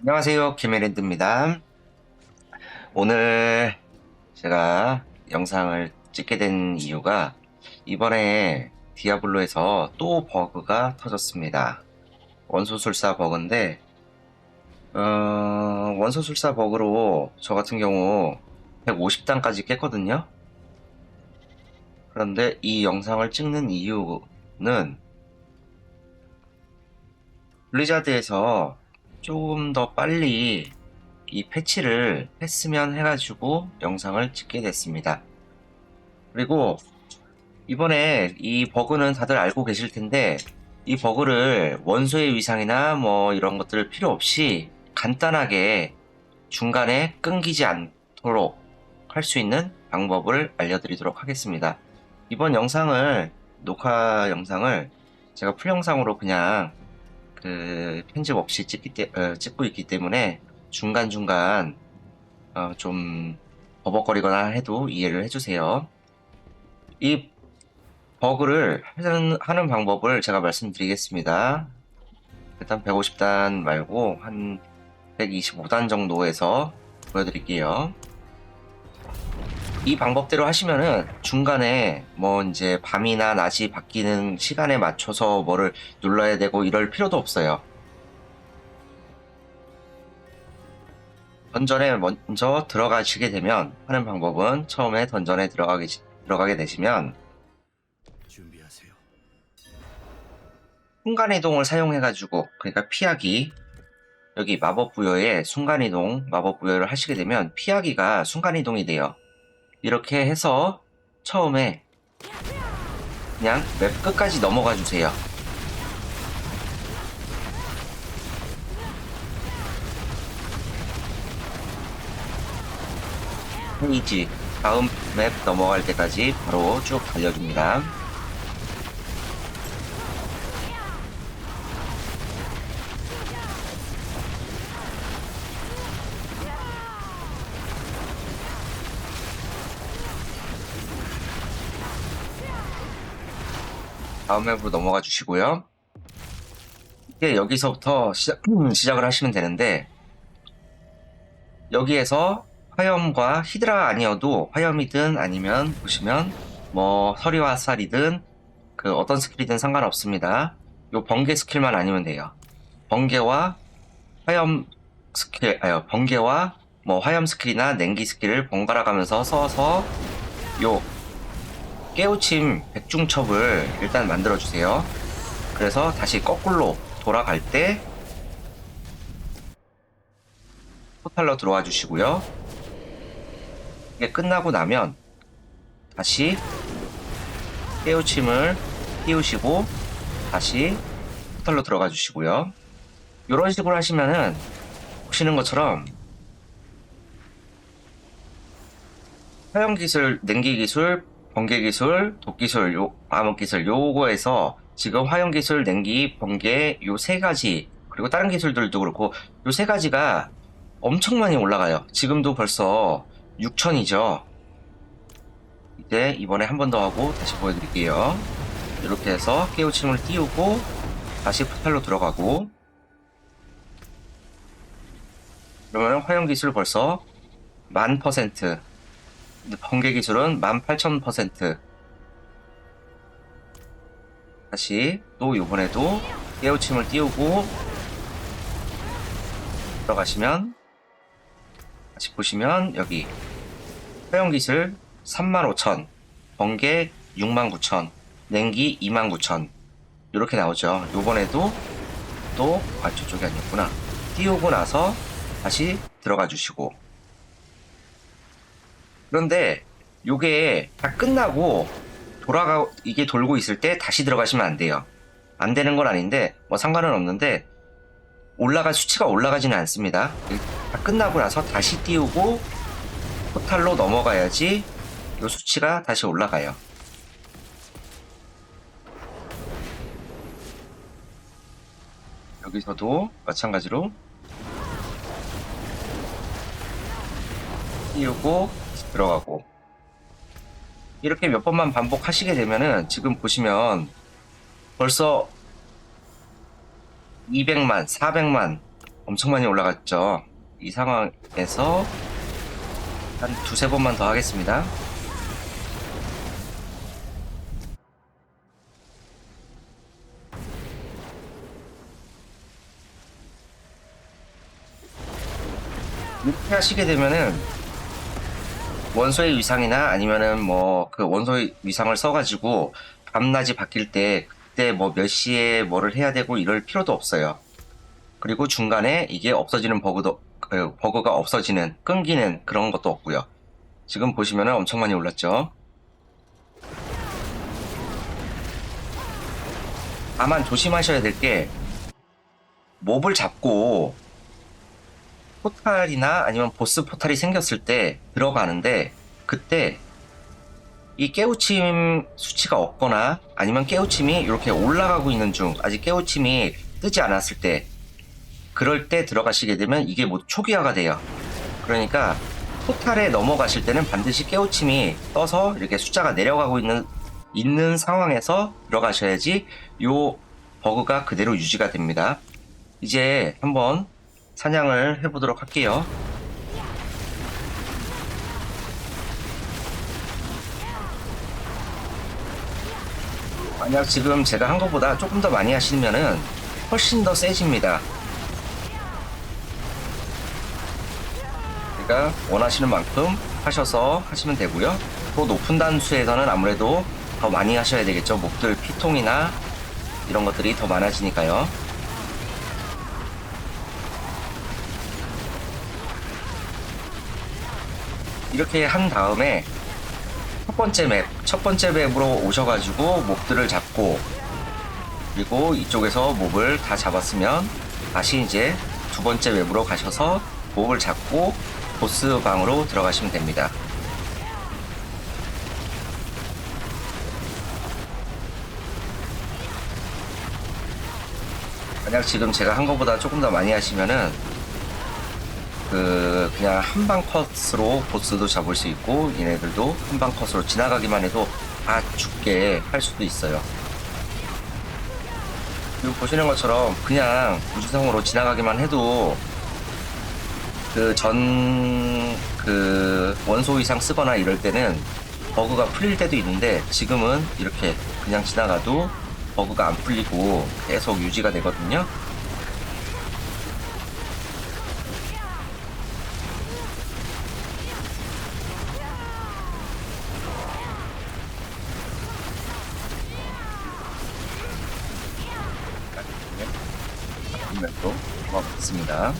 안녕하세요. 김혜랜드입니다. 오늘 제가 영상을 찍게 된 이유가 이번에 디아블로에서 또 버그가 터졌습니다. 원소술사 버그인데, 어, 원소술사 버그로 저 같은 경우 150단까지 깼거든요. 그런데 이 영상을 찍는 이유는 블리자드에서 조금 더 빨리 이 패치를 했으면 해가지고 영상을 찍게 됐습니다. 그리고 이번에 이 버그는 다들 알고 계실 텐데 이 버그를 원소의 위상이나 뭐 이런 것들 필요 없이 간단하게 중간에 끊기지 않도록 할 수 있는 방법을 알려드리도록 하겠습니다. 이번 영상을 녹화 영상을 제가 풀 영상으로 그냥 그 편집 없이 찍기 때, 어, 찍고 있기 때문에 중간 중간 어, 좀 버벅거리거나 해도 이해를 해주세요. 이 버그를 하는 방법을 제가 말씀드리겠습니다. 일단 150단 말고 한 125단 정도에서 보여드릴게요. 이 방법대로 하시면은 중간에 뭐 이제 밤이나 낮이 바뀌는 시간에 맞춰서 뭐를 눌러야 되고 이럴 필요도 없어요. 던전에 먼저 들어가시게 되면 하는 방법은 처음에 던전에 들어가게, 들어가게 되시면 준비하세요. 순간이동을 사용해가지고 그러니까 피하기 여기 마법 부여에 순간이동 마법 부여를 하시게 되면 피하기가 순간이동이 돼요. 이렇게 해서 처음에 그냥 맵 끝까지 넘어가 주세요. 페이지 다음 맵 넘어갈 때까지 바로 쭉 달려줍니다. 다음 맵으로 넘어가 주시고요. 이제 여기서부터 시작, 시작을 하시면 되는데 여기에서 화염과 히드라 아니어도 화염이든 아니면 보시면 뭐 서리와 쌀이든 그 어떤 스킬이든 상관없습니다. 요 번개 스킬만 아니면 돼요. 번개와 화염 스킬, 아요 번개와 뭐 화염 스킬이나 냉기 스킬을 번갈아 가면서 써서 요 깨우침 백중첩을 일단 만들어 주세요. 그래서 다시 거꾸로 돌아갈 때 포탈로 들어와 주시고요. 이게 끝나고 나면 다시 깨우침을 띄우시고 다시 포탈로 들어가 주시고요. 이런 식으로 하시면은 보시는 것처럼 화염 기술, 냉기 기술, 번개 기술, 독 기술, 요 암흑 기술 요거에서 지금 화염 기술, 냉기, 번개 요 세 가지 그리고 다른 기술들도 그렇고 요 세 가지가 엄청 많이 올라가요. 지금도 벌써 6천이죠. 이제 이번에 한 번 더 하고 다시 보여드릴게요. 이렇게 해서 깨우침을 띄우고 다시 포탈로 들어가고 그러면 화염 기술 벌써 만 퍼센트 번개 기술은 18,000% 다시 또 요번에도 깨우침을 띄우고 들어가시면 다시 보시면 여기 화염 기술 35,000 번개 69,000 냉기 29,000 이렇게 나오죠. 요번에도 또 아 저쪽이 아니었구나. 띄우고 나서 다시 들어가 주시고 그런데 요게 다 끝나고 돌아가 이게 돌고 있을 때 다시 들어가시면 안 돼요. 안 되는 건 아닌데 뭐 상관은 없는데 올라갈 수치가 올라가지는 않습니다. 다 끝나고 나서 다시 띄우고 포탈로 넘어가야지 요 수치가 다시 올라가요. 여기서도 마찬가지로 띄우고 들어가고 이렇게 몇 번만 반복하시게 되면은 지금 보시면 벌써 200만, 400만 엄청 많이 올라갔죠. 이 상황에서 한 두세 번만 더 하겠습니다. 이렇게 하시게 되면은 원소의 위상이나 아니면은 뭐 그 원소의 위상을 써가지고 밤낮이 바뀔 때 그때 뭐 몇 시에 뭐를 해야 되고 이럴 필요도 없어요. 그리고 중간에 이게 없어지는 버그도 그 버그가 없어지는 끊기는 그런 것도 없고요. 지금 보시면은 엄청 많이 올랐죠. 다만 조심하셔야 될 게 몹을 잡고 포탈이나 아니면 보스 포탈이 생겼을 때 들어가는데 그때 이 깨우침 수치가 없거나 아니면 깨우침이 이렇게 올라가고 있는 중 아직 깨우침이 뜨지 않았을 때 그럴 때 들어가시게 되면 이게 모두 초기화가 돼요. 그러니까 포탈에 넘어가실 때는 반드시 깨우침이 떠서 이렇게 숫자가 내려가고 있는 있는 상황에서 들어가셔야지 요 버그가 그대로 유지가 됩니다. 이제 한번 사냥을 해보도록 할게요. 만약 지금 제가 한 것보다 조금 더 많이 하시면은 훨씬 더 세집니다. 그러니까 원하시는 만큼 하셔서 하시면 되고요. 또 높은 단수에서는 아무래도 더 많이 하셔야 되겠죠. 목들 피통이나 이런 것들이 더 많아지니까요. 이렇게 한 다음에 첫 번째 맵, 첫 번째 맵으로 오셔가지고 몹들을 잡고 그리고 이쪽에서 몹을 다 잡았으면 다시 이제 두 번째 맵으로 가셔서 몹을 잡고 보스 방으로 들어가시면 됩니다. 만약 지금 제가 한 것보다 조금 더 많이 하시면은 그 그냥 한 방 컷으로 보스도 잡을 수 있고 얘네들도 한 방 컷으로 지나가기만 해도 다 죽게 할 수도 있어요. 그리고 보시는 것처럼 그냥 무지성으로 지나가기만 해도 그 전그 원소 이상 쓰거나 이럴 때는 버그가 풀릴 때도 있는데 지금은 이렇게 그냥 지나가도 버그가 안 풀리고 계속 유지가 되거든요. 또 고맙습니다.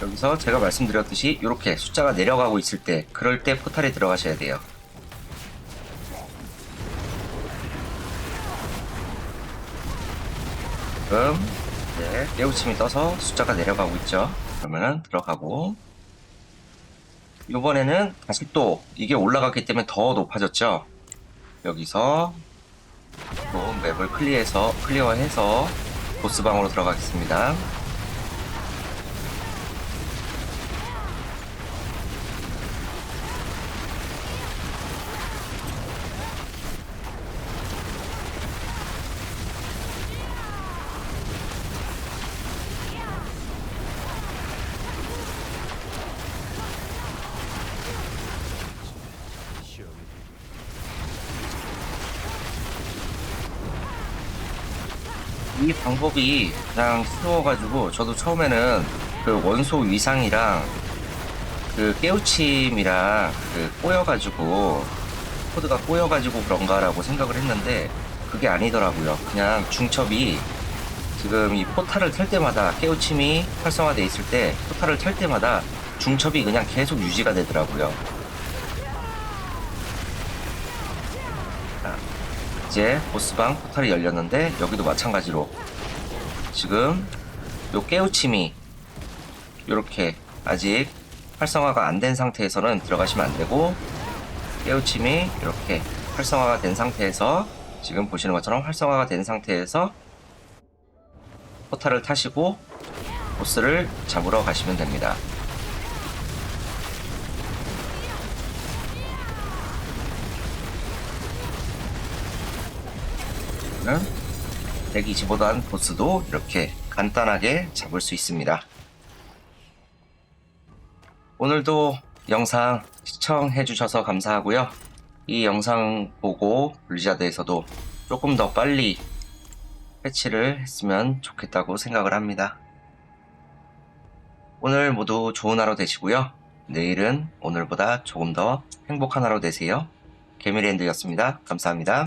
여기서 제가 말씀드렸듯이 이렇게 숫자가 내려가고 있을 때 그럴 때 포탈에 들어가셔야 돼요. 지금 이제 깨우침이 떠서 숫자가 내려가고 있죠. 그러면은 들어가고 이번에는 다시 또 이게 올라갔기 때문에 더 높아졌죠. 여기서 또 맵을 클리어해서 클리어해서 보스방으로 들어가겠습니다. 이 방법이 그냥 쉬워가지고 저도 처음에는 그 원소 위상이랑 그 깨우침이랑 그 꼬여가지고 코드가 꼬여가지고 그런가라고 생각을 했는데 그게 아니더라고요. 그냥 중첩이 지금 이 포탈을 털 때마다 깨우침이 활성화돼 있을 때 포탈을 털 때마다 중첩이 그냥 계속 유지가 되더라고요. 이제 보스방 포탈이 열렸는데 여기도 마찬가지로 지금 요 깨우침이 이렇게 아직 활성화가 안 된 상태에서는 들어가시면 안 되고 깨우침이 이렇게 활성화가 된 상태에서 지금 보시는 것처럼 활성화가 된 상태에서 포탈을 타시고 보스를 잡으러 가시면 됩니다. 그러면 125단 보스도 이렇게 간단하게 잡을 수 있습니다. 오늘도 영상 시청해주셔서 감사하고요. 이 영상 보고 블리자드에서도 조금 더 빨리 패치를 했으면 좋겠다고 생각을 합니다. 오늘 모두 좋은 하루 되시고요. 내일은 오늘보다 조금 더 행복한 하루 되세요. 개미랜드였습니다. 감사합니다.